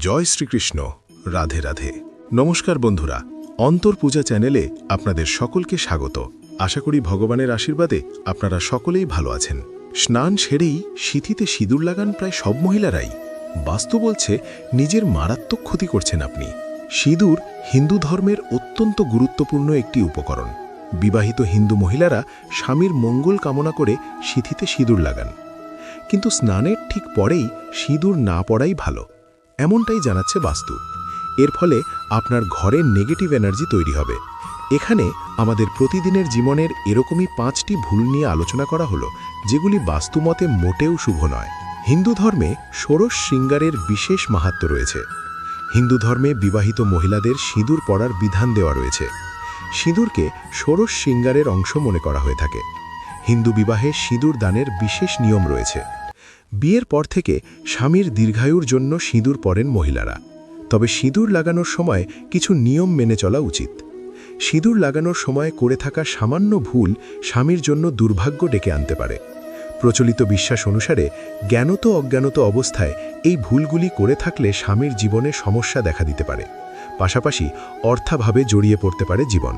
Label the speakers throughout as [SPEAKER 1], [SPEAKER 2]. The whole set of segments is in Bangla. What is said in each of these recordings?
[SPEAKER 1] জয় শ্রীকৃষ্ণ, রাধে রাধে। নমস্কার বন্ধুরা, অন্তর পূজা চ্যানেলে আপনাদের সকলকে স্বাগত। আশা করি ভগবানের আশীর্বাদে আপনারা সকলেই ভালো আছেন। স্নান সেরেই সিথিতে সিঁদুর লাগান প্রায় সব মহিলারাই। বাস্তু বলছে, নিজের মারাত্মক ক্ষতি করছেন আপনি। সিঁদুর হিন্দু ধর্মের অত্যন্ত গুরুত্বপূর্ণ একটি উপকরণ। বিবাহিত হিন্দু মহিলারা স্বামীর মঙ্গল কামনা করে সিথিতে সিঁদুর লাগান। কিন্তু স্নানের ঠিক পরেই সিঁদুর না পড়াই ভালো। এমনটাই জানাচ্ছে বাস্তু। এর ফলে আপনার ঘরের নেগেটিভ এনার্জি তৈরি হবে। এখানে আমাদের প্রতিদিনের জীবনের এরকমই পাঁচটি ভুল নিয়ে আলোচনা করা হলো, যেগুলি বাস্তুমতে মোটেও শুভ নয়। হিন্দু ধর্মে ষোড়শ শৃঙ্গারের বিশেষ মাহাত্ম রয়েছে। হিন্দু ধর্মে বিবাহিত মহিলাদের সিঁদুর পরার বিধান দেওয়া রয়েছে। সিঁদুরকে ষোড়শ শৃঙ্গারের অংশ মনে করা হয়ে থাকে। হিন্দু বিবাহে সিঁদুর দানের বিশেষ নিয়ম রয়েছে। বিয়ের পর থেকে স্বামীর দীর্ঘায়ুর জন্য সিঁদুর পরেন মহিলারা। তবে সিঁদুর লাগানোর সময় কিছু নিয়ম মেনে চলা উচিত। সিঁদুর লাগানোর সময় করে থাকা সামান্য ভুল স্বামীর জন্য দুর্ভাগ্য ডেকে আনতে পারে। প্রচলিত বিশ্বাস অনুসারে জ্ঞানত অজ্ঞানত অবস্থায় এই ভুলগুলি করে থাকলে স্বামীর জীবনে সমস্যা দেখা দিতে পারে। পাশাপাশি অর্থাভাবে জড়িয়ে পড়তে পারে জীবন।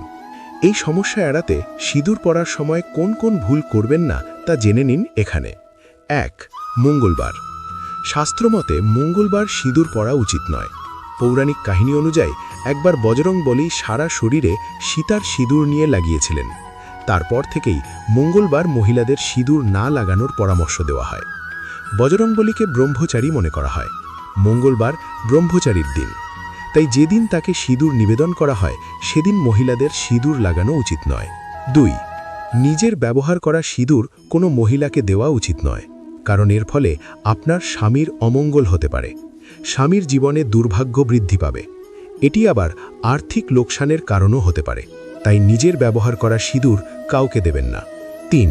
[SPEAKER 1] এই সমস্যা এড়াতে সিঁদুর পরার সময় কোন কোন ভুল করবেন না তা জেনে নিন এখানে। এক মঙ্গলবার। শাস্ত্রমতে মঙ্গলবার সিঁদুর পরা উচিত নয়। পৌরাণিক কাহিনী অনুযায়ী একবার বজরং বলি সারা শরীরে সীতার সিঁদুর নিয়ে লাগিয়েছিলেন। তারপর থেকেই মঙ্গলবার মহিলাদের সিঁদুর না লাগানোর পরামর্শ দেওয়া হয়। বজরংবলীকে ব্রহ্মচারী মনে করা হয়। মঙ্গলবার ব্রহ্মচারীর দিন। তাই যেদিন তাকে সিঁদুর নিবেদন করা হয়, সেদিন মহিলাদের সিঁদুর লাগানো উচিত নয়। দুই, নিজের ব্যবহার করা সিঁদুর কোনো মহিলাকে দেওয়া উচিত নয়। কারণ এর ফলে আপনার স্বামীর অমঙ্গল হতে পারে। স্বামীর জীবনে দুর্ভাগ্য বৃদ্ধি পাবে। এটি আবার আর্থিক লোকসানের কারণও হতে পারে। তাই নিজের ব্যবহার করা সিঁদুর কাউকে দেবেন না। তিন,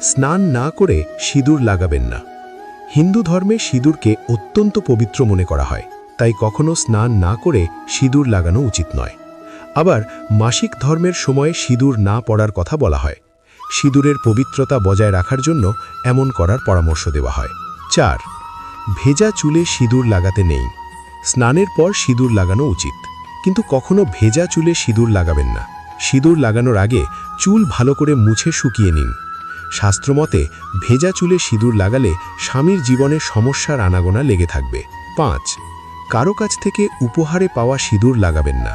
[SPEAKER 1] স্নান না করে সিঁদুর লাগাবেন না। হিন্দু ধর্মে সিঁদুরকে অত্যন্ত পবিত্র মনে করা হয়। তাই কখনো স্নান না করে সিঁদুর লাগানো উচিত নয়। আবার মাসিক ধর্মের সময়ে সিঁদুর না পড়ার কথা বলা হয়। সিঁদুরের পবিত্রতা বজায় রাখার জন্য এমন করার পরামর্শ দেওয়া হয়। চার, ভেজা চুলে সিঁদুর লাগাতে নেই। স্নানের পর সিঁদুর লাগানো উচিত। কিন্তু কখনো ভেজা চুলে সিঁদুর লাগাবেন না। সিঁদুর লাগানোর আগে চুল ভালো করে মুছে শুকিয়ে নিন। শাস্ত্রমতে, ভেজা চুলে সিঁদুর লাগালে স্বামীর জীবনে সমস্যার আনাগোনা লেগে থাকবে। পাঁচ, কারও কাছ থেকে উপহারে পাওয়া সিঁদুর লাগাবেন না।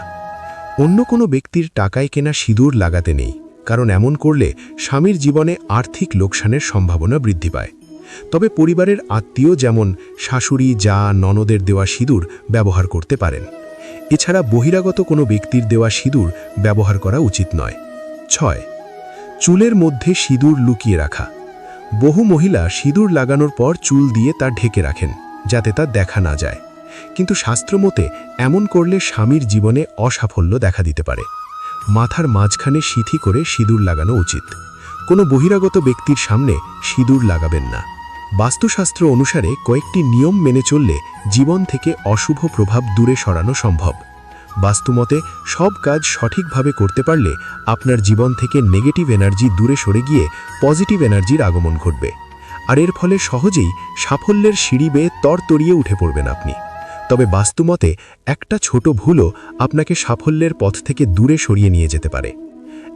[SPEAKER 1] অন্য কোনো ব্যক্তির টাকায় কেনা সিঁদুর লাগাতে নেই। কারণ এমন করলে স্বামীর জীবনে আর্থিক লোকসানের সম্ভাবনা বৃদ্ধি পায়। তবে পরিবারের আত্মীয় যেমন শাশুড়ি, যা, ননদের দেওয়া সিঁদুর ব্যবহার করতে পারেন। এছাড়া বহিরাগত কোনো ব্যক্তির দেওয়া সিঁদুর ব্যবহার করা উচিত নয়। ছয়, চুলের মধ্যে সিঁদুর লুকিয়ে রাখা। বহু মহিলা সিঁদুর লাগানোর পর চুল দিয়ে তা ঢেকে রাখেন, যাতে তা দেখা না যায়। কিন্তু শাস্ত্রমতে এমন করলে স্বামীর জীবনে অসাফল্য দেখা দিতে পারে। মাথার মাঝখানে সিথি করে সিঁদুর লাগানো উচিত। কোনো বহিরাগত ব্যক্তির সামনে সিঁদুর লাগাবেন না। বাস্তুশাস্ত্র অনুসারে কয়েকটি নিয়ম মেনে চললে জীবন থেকে অশুভ প্রভাব দূরে সরানো সম্ভব। বাস্তুমতে সব কাজ সঠিকভাবে করতে পারলে আপনার জীবন থেকে নেগেটিভ এনার্জি দূরে সরে গিয়ে পজিটিভ এনার্জির আগমন ঘটবে। আর এর ফলে সহজেই সাফল্যের সিঁড়ি বেয়ে তরতরিয়ে উঠে পড়বেন আপনি। তবে বাস্তুমতে একটা ছোট ভুলও আপনাকে সাফল্যের পথ থেকে দূরে সরিয়ে নিয়ে যেতে পারে।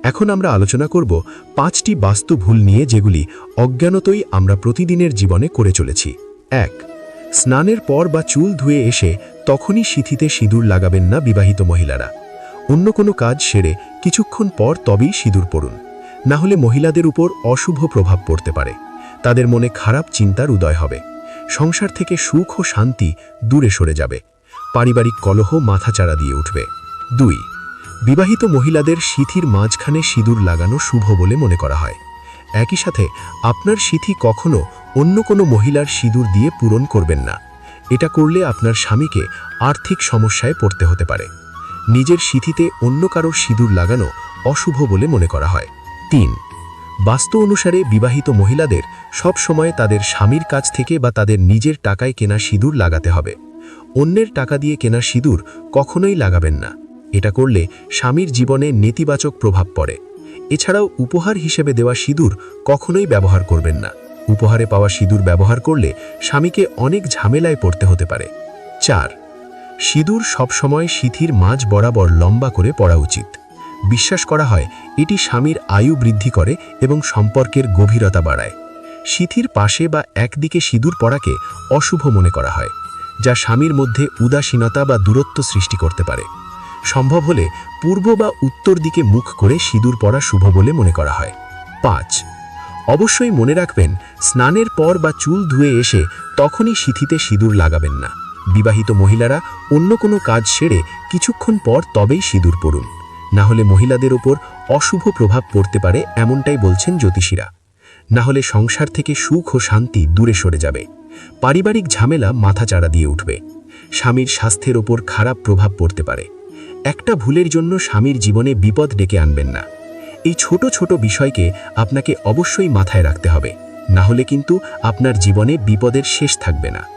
[SPEAKER 1] এখন আমরা আলোচনা করব পাঁচটি বাস্তু ভুল নিয়ে যেগুলি অজ্ঞানতই আমরা প্রতিদিনের জীবনে করে চলেছি। এক, স্নানের পর বা চুল ধুয়ে এসে তখনই সিথিতে সিঁদুর লাগাবেন না বিবাহিত মহিলারা। অন্য কোনো কাজ সেরে কিছুক্ষণ পর তবেই সিঁদুর পড়ুন। না হলে মহিলাদের উপর অশুভ প্রভাব পড়তে পারে। তাদের মনে খারাপ চিন্তার উদয় হবে। সংসার থেকে সুখ ও শান্তি দূরে সরে যাবে। পারিবারিক কলহ মাথাচাড়া দিয়ে উঠবে। দুই, বিবাহিত মহিলাদের সিথির মাঝখানে সিঁদুর লাগানো শুভ বলে মনে করা হয়। একই সাথে, আপনার সিথি কখনো অন্য কোনো মহিলার সিঁদুর দিয়ে পূরণ করবেন না। এটা করলে আপনার স্বামীকে আর্থিক সমস্যায় পড়তে হতে পারে। নিজের সিথিতে অন্য কারোর সিঁদুর লাগানো অশুভ বলে মনে করা হয়। তিন বাস্তু অনুসারে বিবাহিত মহিলাদের সব সময় তাদের স্বামীর কাছ থেকে বা তাদের নিজের টাকায় কেনা সিঁদুর লাগাতে হবে। অন্যের টাকা দিয়ে কেনা সিঁদুর কখনোই লাগাবেন না। এটা করলে স্বামীর জীবনে নেতিবাচক প্রভাব পড়ে। এছাড়াও উপহার হিসেবে দেওয়া সিঁদুর কখনোই ব্যবহার করবেন না। উপহারে পাওয়া সিঁদুর ব্যবহার করলে স্বামীকে অনেক ঝামেলায় পড়তে হতে পারে। চার,
[SPEAKER 2] সিঁদুর সবসময় সিথির মাঝ বরাবর লম্বা করে পড়া উচিত। বিশ্বাস করা হয় এটি স্বামীর আয়ু বৃদ্ধি করে এবং সম্পর্কের গভীরতা বাড়ায়। সিথির পাশে বা একদিকে সিঁদুর পড়াকে অশুভ মনে করা হয়, যা স্বামীর মধ্যে উদাসীনতা বা দূরত্ব সৃষ্টি করতে পারে। সম্ভব হলে পূর্ব বা উত্তর দিকে মুখ করে সিঁদুর পরা শুভ বলে মনে করা হয়। পাঁচ, অবশ্যই মনে রাখবেন, স্নানের পর বা চুল ধুয়ে এসে তখনই সিথিতে সিঁদুর লাগাবেন না। বিবাহিত মহিলারা অন্য কোনো কাজ সেরে কিছুক্ষণ পর তবেই সিঁদুর পরুন। না হলে মহিলাদের ওপর অশুভ প্রভাব পড়তে পারে এমনটাই বলছেন জ্যোতিষীরা। না হলে সংসার থেকে সুখ ও শান্তি দূরে সরে যাবে। পারিবারিক ঝামেলা মাথাচাড়া দিয়ে উঠবে। স্বামীর স্বাস্থ্যের ওপর খারাপ প্রভাব পড়তে পারে। একটা ভুলের জন্য স্বামীর জীবনে বিপদ ডেকে আনবেন না। এই ছোট ছোট বিষয়কে আপনাকে অবশ্যই মাথায় রাখতে হবে। না হলে কিন্তু আপনার জীবনে বিপদের শেষ থাকবে না।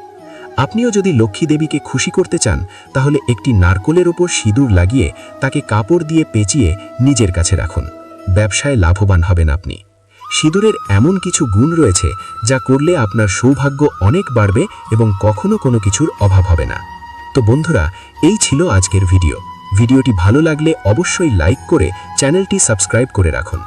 [SPEAKER 2] আপনিও যদি লক্ষ্মী দেবীকে খুশি করতে চান, তাহলে একটি নারকোলের ওপর সিঁদুর লাগিয়ে তাকে কাপড় দিয়ে পেঁচিয়ে নিজের কাছে রাখুন। ব্যবসায় লাভবান হবেন আপনি। সিঁদুরের এমন কিছু গুণ রয়েছে যা করলে আপনার সৌভাগ্য অনেক বাড়বে এবং কখনো কোনো কিছুর অভাব হবে না। তো বন্ধুরা, এই ছিল আজকের ভিডিও। ভিডিওটি ভালো লাগলে অবশ্যই লাইক করে চ্যানেলটি সাবস্ক্রাইব করে রাখুন।